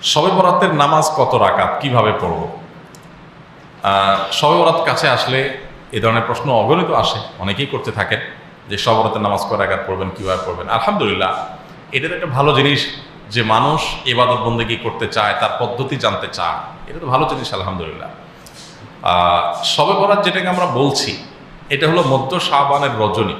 শবে বরাতের নামাজ কত রাকাত? কীভাবে পড়ব? শবে বরাত কাছে আসলে এ ধরনের প্রশ্ন অগণিত আসে। অনেকেই করতে থাকেন যে শবে বরাতের নামাজ কয় রাকাত পড়বেন, কীভাবে পড়বেন? আলহামদুলিল্লাহ এটা একটা ভালো জিনিস যে মানুষ এবাদত বন্দেগী করতে চায়, তার পদ্ধতি জানতে চায়। এটা তো ভালো জিনিস, আলহামদুলিল্লাহ। শবে বরাত যেটাকে আমরা বলছি, এটা হলো মধ্য শাহবানের রজনী।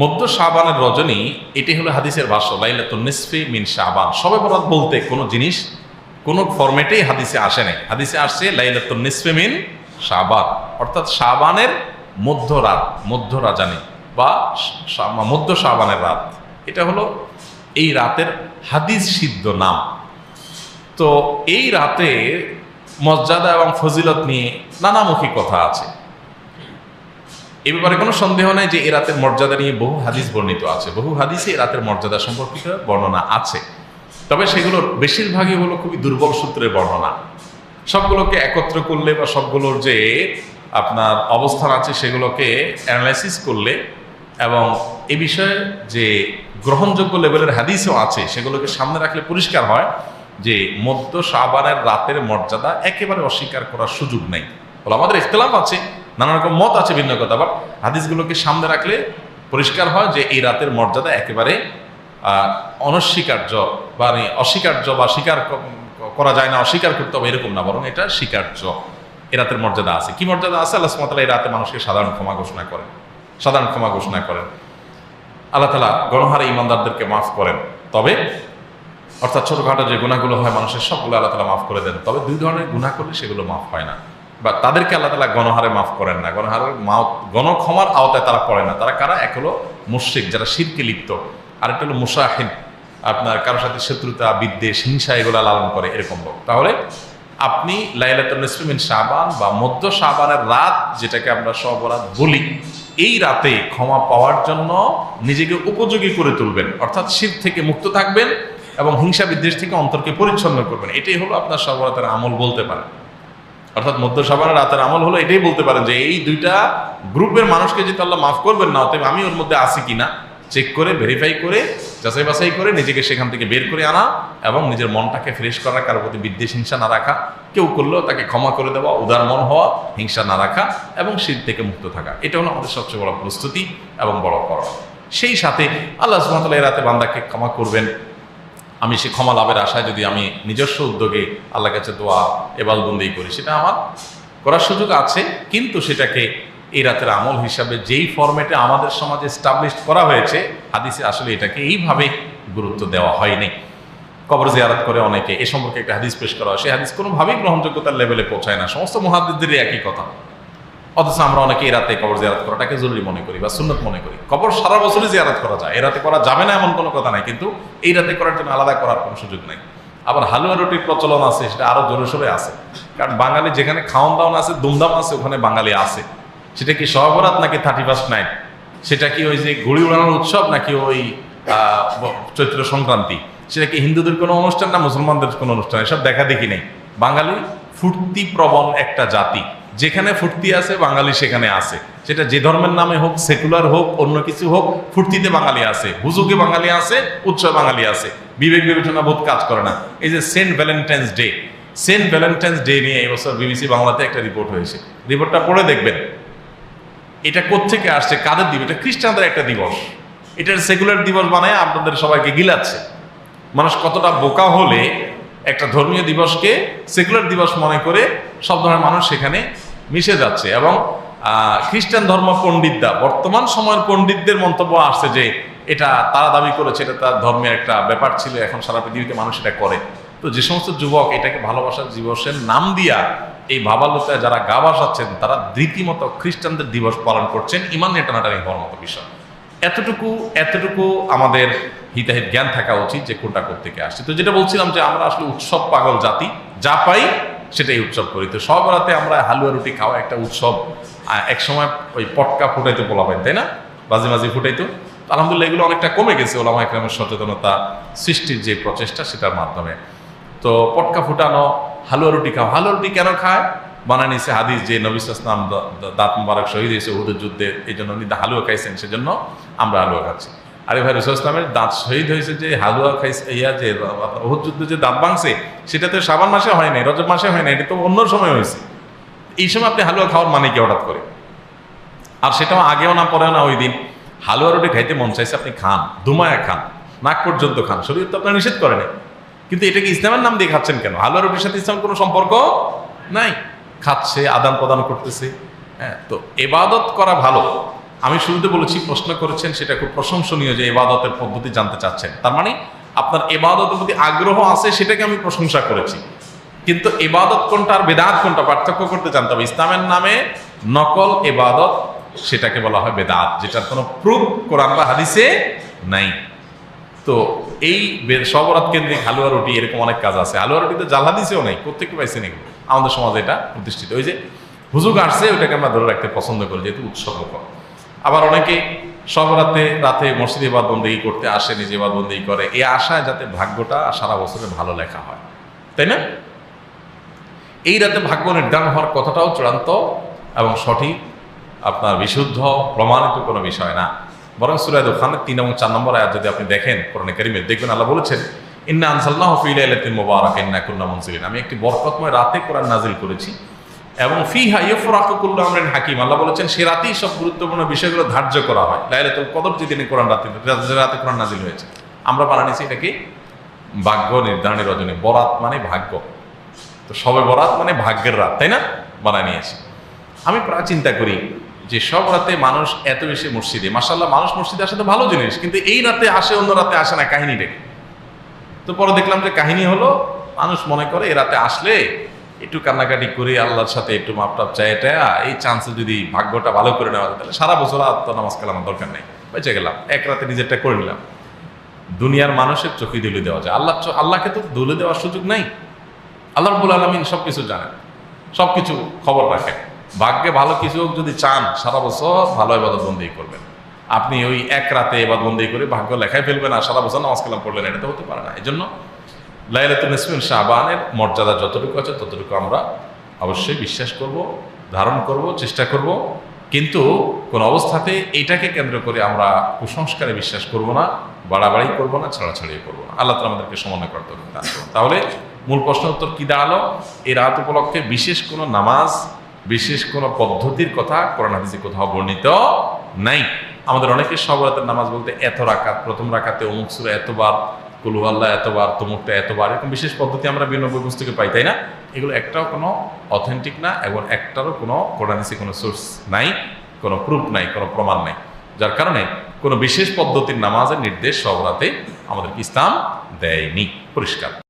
মধ্য শাহবানের রজনী, এটি হলো হাদিসের ভাষ্য, লাইলাতুন নিসফি মিন শাহবান সবে বরাত বলতে কোনো জিনিস, কোনো ফরম্যাটেই হাদিসে আসে নাই। হাদিসে আসছে লাইলাতুন নিসফি মিন শাহবান অর্থাৎ শাহবানের মধ্য রাত, মধ্য রাজানি, বা মধ্য শাহবানের রাত। এটা হলো এই রাতের হাদিস সিদ্ধ নাম। তো এই রাতে মর্যাদা এবং ফজিলত নিয়ে নানামুখী কথা আছে। এ ব্যাপারে কোনো সন্দেহ নাই যে এ রাতের মর্যাদা নিয়ে বহু হাদিস বর্ণিত আছে। বহু হাদিসে এ রাতের মর্যাদা সম্পর্কিত বর্ণনা আছে। তবে সেগুলোর বেশিরভাগই হলো খুবই দুর্বল সূত্রের বর্ণনা। সবগুলোকে একত্র করলে বা সবগুলোর যে আপনার অবস্থান আছে সেগুলোকে অ্যানালাইসিস করলে এবং এ বিষয়ে যে গ্রহণযোগ্য লেভেলের হাদিসও আছে, সেগুলোকে সামনে রাখলে পরিষ্কার হয় যে মধ্য সাবানের রাতের মর্যাদা একেবারে অস্বীকার করার সুযোগ নেই। বলে, আমাদের ইখতলাফ আছে। নানা রকম মত আছে, ভিন্ন কথা। আবার হাদিসগুলোকে সামনে রাখলে পরিষ্কার হয় যে এই রাতের মর্যাদা একেবারে অনস্বীকার্য বা মানে অস্বীকার্য বা স্বীকার করা যায় না, অস্বীকার করতে হবে এরকম না, বরং এটা স্বীকার্য। এ রাতের মর্যাদা আছে। কি মর্যাদা আছে? আল্লাহ সুমতাল্লাহ এই রাতে মানুষকে সাধারণ ক্ষমা ঘোষণা করেন। সাধারণ ক্ষমা ঘোষণা করেন। আল্লাহ তালা গণহারে ইমানদারদেরকে মাফ করেন। তবে, অর্থাৎ ছোটোখাটো যে গুণাগুলো হয় মানুষের, সবগুলো আল্লাহ তালা মাফ করে দেন। তবে দুই ধরনের গুণা করলে সেগুলো মাফ হয় না। বা তাদেরকে আল্লাহ তালা গণহারে মাফ করেন না। গণহারের গণক্ষমার আওতায় তারা পড়ে না। তারা কারা? এক হলো মুশ্রিক, যারা শিরকে লিপ্ত। আরেকটা হলো মুসাহিন আপনার কারোর সাথে শত্রুতা, বিদ্বেষ, হিংসা এগুলো লালন করে এরকম লোক। তাহলে আপনি লাইলাতুল নিসফিমিন শাবান বা মধ্য সাবানের রাত যেটাকে আমরা সবরাত বলি, এই রাতে ক্ষমা পাওয়ার জন্য নিজেকে উপযোগী করে তুলবেন। অর্থাৎ শীত থেকে মুক্ত থাকবেন এবং হিংসা, বিদ্বেষ থেকে অন্তরকে পরিচ্ছন্ন করবেন। এটাই হলো আপনার সবরাতের আমল বলতে পারেন। অর্থাৎ মধ্য সবার রাতের আমল হলো এটাই বলতে পারেন যে এই দুইটা গ্রুপের মানুষকে যদি আল্লাহ মাফ করবেন না, অতএব আমি ওর মধ্যে আছি কিনা চেক করে ভেরিফাই করে, যাচাই বাছাই করে নিজেকে সেখান থেকে বের করে আনা এবং নিজের মনটাকে ফ্রেশ করা কারোর প্রতি বিদ্বেষ হিংসা না রাখা, কেউ করলেও তাকে ক্ষমা করে দেওয়া, উদার মন হওয়া, হিংসা না রাখা এবং শীত থেকে মুক্ত থাকা। এটা হলো আমাদের সবচেয়ে বড় প্রস্তুতি এবং বড় করণ সেই সাথে আল্লাহ সুহামতাল্লাহ রাতে বান্দাকে ক্ষমা করবেন। আমি সে ক্ষমা লাভের আশায় যদি আমি নিজস্ব উদ্যোগে আল্লাহর কাছে দোয়া এবালবন্দি করি, সেটা আমার করার সুযোগ আছে, কিন্তু সেটাকে এই রাতের আমল হিসাবে যেই ফরম্যাটে আমাদের সমাজে স্টাবলিশ করা হয়েছে, হাদিসে আসলে এটাকে এইভাবে গুরুত্ব দেওয়া হয়নি। কবর জিয়ারত করে অনেকে, এ সম্পর্কে একটা হাদিস পেশ করা হয়, সেই হাদিস কোনোভাবেই গ্রহণযোগ্যতার লেভেলে পৌঁছায় না, সমস্ত মহাদিসদেরই একই কথা। অথচ আমরা অনেকে রাতে কবর জিয়ারত করাটাকে জরুরি মনে করি বা সুন্নত মনে করি। কবর সারা বছরই জিয়ারত করা যায়। এই রাতে করা যাবে না এমন কোনো কথা নাই, কিন্তু এই রাতে করার জন্য আলাদা করার কোনো সুযোগ নাই। আবার হালুয়া রুটির প্রচলন আছে, সেটা আরও জোরে সোরে আছে। কারণ বাঙালি যেখানে খাওয়ান দাওয়ান আছে, দুমদাম আছে, ওখানে বাঙালি আছে। সেটা কি সহবরাত নাকি থার্টি ফার্স্ট নাইট? সেটা কি ওই যে ঘুড়ি উড়ানোর উৎসব নাকি ওই চৈত্র সংক্রান্তি? সেটা কি হিন্দুদের কোনো অনুষ্ঠান না মুসলমানদের কোনো অনুষ্ঠান? এসব দেখা দেখি নেই। বাঙালি ফুর্তি প্রবণ একটা জাতি। যেখানে ফুর্তি আছে, বাঙালি সেখানে আছে। সেটা যে ধর্মের নামে হোক, সেকুলার হোক, অন্য কিছু হোক, ফুর্তিতে বাঙালি আছে। হুজুকে বাঙালি আছে, উৎসব বাঙালি আছে। বিবেক বিবেচনা বোধ কাজ করে না। এই যে Saint Valentine's Day, Saint Valentine's Day নিয়ে এবছর বিবিসি বাংলাতে একটা রিপোর্ট হয়েছে। রিপোর্টটা পড়ে দেখবেন। এটা কোত্থেকে আসছে, কাদের দিবস? এটা খ্রিস্টানদের একটা দিবস। এটার সেকুলার দিবস বানায় আপনাদের সবাইকে গিলাচ্ছে। মানুষ কতটা বোকা হলে একটা ধর্মীয় দিবসকে সেকুলার দিবস মনে করে সব ধরনের মানুষ সেখানে মিশে যাচ্ছে এবং খ্রিস্টান ধর্ম পণ্ডিতরা, বর্তমান সময়ের পণ্ডিতদের মন্তব্য আসছে যে এটা তারা দাবি করেছে, এটা তার ধর্মের একটা ব্যাপার ছিল, এখন সারা পৃথিবীতে মানুষ এটা করে। তো যে সমস্ত যুবক এটাকে ভালোবাসার দিবসের নাম দিয়া এই ভাবালুতায় যারা গা ভাসাচ্ছেন তারা রীতিমতো খ্রিস্টানদের দিবস পালন করছেন ইমান নিয়ে টানাটানি হওয়ার মতো বিষয়। এতটুকু এতটুকু আমাদের হিতাহিত জ্ঞান থাকা উচিত যে কোনটা থেকে আসছে। তো যেটা বলছিলাম যে আমরা আসলে উৎসব পাগল জাতি, যা পাই সেটাই উৎসব করি। তো সব রাতে আমরা হালুয়া রুটি খাওয়া একটা উৎসব। এক সময় ওই পটকা ফুটাইতে বলাবেন তাই না? বাজি মাঝি ফুটাইতো। আলহামদুলিল্লাহ এগুলো অনেকটা কমে গেছে ওলামা একরামের সচেতনতা সৃষ্টির যে প্রচেষ্টা সেটার মাধ্যমে। তো পটকা ফুটানো, হালুয়া রুটি খাও হালুয়া রুটি কেন খায়? বানায় নিছে হাদিস যে নবী ইসলাম দাঁত মুবারক শহীদ হয়েছে উহুদের যুদ্ধে। এই জন্য হালুয়া খাইছেন, সেজন্য আমরা হালুয়া খাচ্ছি। আরে ভাই রসুল ইসলামের দাঁত শহীদ হয়েছে যে হালুয়া খাইছে, ইয়া যে যুদ্ধে যে দাঁত ভাঙছে সেটা তো সাবান মাসে হয় নাই রজব মাসে হয় নাই এটা তো অন্য সময় হয়েছে এই সময় আপনি হালুয়া খাওয়ার মানে কি হঠাৎ করে আর সেটাও আগেও না পরেও না ওই দিন হালুয়া রুটি খাইতে মন চাইছে আপনি খান দুমায়া খান নাক পর্যন্ত খান শরীর তো আপনার নিষেধ করে নাই কিন্তু এটাকে ইসলামের নাম দিয়ে খাচ্ছেন কেন হালুয়া রুটির সাথে ইসলামের কোনো সম্পর্ক নাই খাচ্ছে আদান প্রদান করতেছে হ্যাঁ তো এবাদত করা ভালো আমি শুরুতে বলেছি, প্রশ্ন করেছেন, সেটা খুব প্রশংসনীয় যে এবাদতের পদ্ধতি জানতে চাচ্ছেন। তার মানে আপনার এবাদতের প্রতি আগ্রহ আছে, সেটাকে আমি প্রশংসা করেছি। কিন্তু এবাদত কোনটা আর বেদাত কোনটা? পার্থক্য করতে জানতে হবে। ইসলামের নামে নকল এবাদত সেটাকে বলা হয় বেদাত, যেটার কোনো প্রুফ কোরআন বা হাদিসে নাই। তো এই সবরাত কেন্দ্রিক হালুয়া রুটি, এরকম অনেক কাজ আছে। হালুয়া রুটিতে জাল হাদিসেও নেই কোথেকে পাইছেন এগুলো? আমাদের সমাজে এটা প্রতিষ্ঠিত। ওই যে হুজুগ আসছে ওটাকে আমরা ধরে রাখতে পছন্দ করি, যেহেতু উৎসব আবার অনেকে সব রাতে রাতে মসজিদে বাদ বন্দেগি করতে আসে, নিজে বাদ বন্দেগি করে। এই আশায় যাতে ভাগ্যটা সারা বছরে ভালো লেখা হয়। তাই না? এই রাতে ভাগ্য নির্ধারণ হওয়ার কথাটাও চূড়ান্ত এবং সঠিক, আপনার বিশুদ্ধ, প্রমাণিত কোনো বিষয় না। বরং সুরায় দোকানের তিন এবং চার নম্বর আয়াত যদি আপনি দেখেন, কোরআনে কারিমে দেখবেন, আল্লাহ বলেছেন, ইন্না আনসাল্লাহ ফিলাইলাতিন মুবারাক, ইন্না কুন্না মুনসিলিন আমি একটি বরকতময় রাতে কোরআন নাজিল করেছি। এবং ফিহা ইয়ফরাকুল্লু আমরিন হাকিম। আল্লাহ বলেছেন, সে রাতেই সব গুরুত্বপূর্ণ বিষয়গুলো ধার্য করা হয়। লাইলাতুল কদর যে দিনে কোরআন রাতে রাতে কোরআন নাজিল হয়েছে। আমরা বানানিছি এটাকে ভাগ্য নির্ধারণী রজনী। বরাত মানে ভাগ্য। তো সবে বরাত মানে ভাগ্যের রাত, তাই না? বানায় নিয়েছি। আমি প্রায় চিন্তা করি যে সব রাতে মানুষ এত বেশি মসজিদে মাসাল্লাহ মানুষ মসজিদে আসে তো ভালো জিনিস, কিন্তু এই রাতে আসে, অন্য রাতে আসে না, কাহিনী ডেকে তো পরে দেখলাম যে কাহিনী হলো, মানুষ মনে করে এ রাতে আসলে একটু কান্নাকাটি করে আল্লাহর সাথে একটু মাপটাপ চাইটা এই চান্সে যদি ভাগ্যটা ভালো করে নেওয়া যায়, তাহলে সারা বছর তো নামাজ কালামার দরকার নেই। বেঁচে গেলাম, এক রাতে নিজেরটা করে নিলাম। দুনিয়ার মানুষের চোখে দুলে দেওয়া যায়। আল্লাহ আল্লাহকে তো দুলে দেওয়ার সুযোগ নাই। আল্লাহ রবুল আলমিন সব কিছু জানেন সব কিছু খবর রাখেন। ভাগ্যে ভালো কিছু হোক যদি চান, সারা বছর ভালো এবাদত বন্দি করবেন। আপনি ওই এক রাতে এবার বন্দি করে ভাগ্য লেখায় ফেলবেন আর সারা বছর নামাজ কালাম পড়লেন, এটা তো হতে পারে না। এই জন্য লাইলাতুল নিসমিন শাহবানের মর্যাদা যতটুকু আছে ততটুকু আমরা অবশ্যই বিশ্বাস করব, ধারণ করব, চেষ্টা করব। কিন্তু কোন অবস্থাতে এটাকে কেন্দ্র করে আমরা কুসংস্কারে বিশ্বাস করব না, বাড়াবাড়ি করব না ছাড়াছাড়ি করব না। আল্লাহ তালা আমাদেরকে সমন্বয় করতে হবে তাহলে মূল প্রশ্ন উত্তর কি দাঁড়াল? এই রাত উপলক্ষে বিশেষ কোনো নামাজ, বিশেষ কোনো পদ্ধতির কথা কোরআন হাদিসে কোথাও বর্ণিত নাই। আমাদের অনেকের সব রাতের নামাজ বলতে এত রাকাত, প্রথম রাকাতে অমুক সুরা এতবার কুলু আল্লাহ এতবার তমুকটা এতবার, এরকম বিশেষ পদ্ধতি আমরা বিভিন্ন বই পুস্তকে পাই, তাই না? এগুলো একটাও কোনো অথেন্টিক না, এবং একটারও কোনো কোরআনিসি কোনো সোর্স নাই, কোনো প্রুফ নাই, কোনো প্রমাণ নাই। যার কারণে কোনো বিশেষ পদ্ধতির নামাজের নির্দেশ সব রাতে আমাদের ইসলাম দেয়নি। পরিষ্কার।